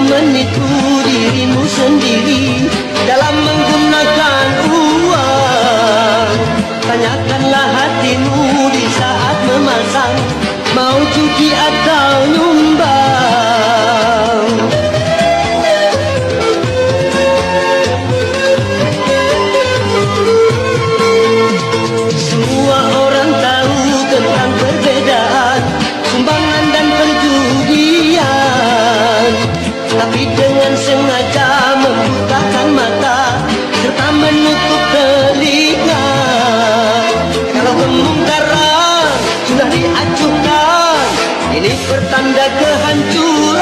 menipu dirimu sendiri dalam menggunakan uang. Tanyakanlah hatimu di saat memasang mau cuci atau nyumbang dengan sengaja membutakan mata Serta menutup telinga. Kalau kemungkaran sudah diacuhkan Ini pertanda kehancuran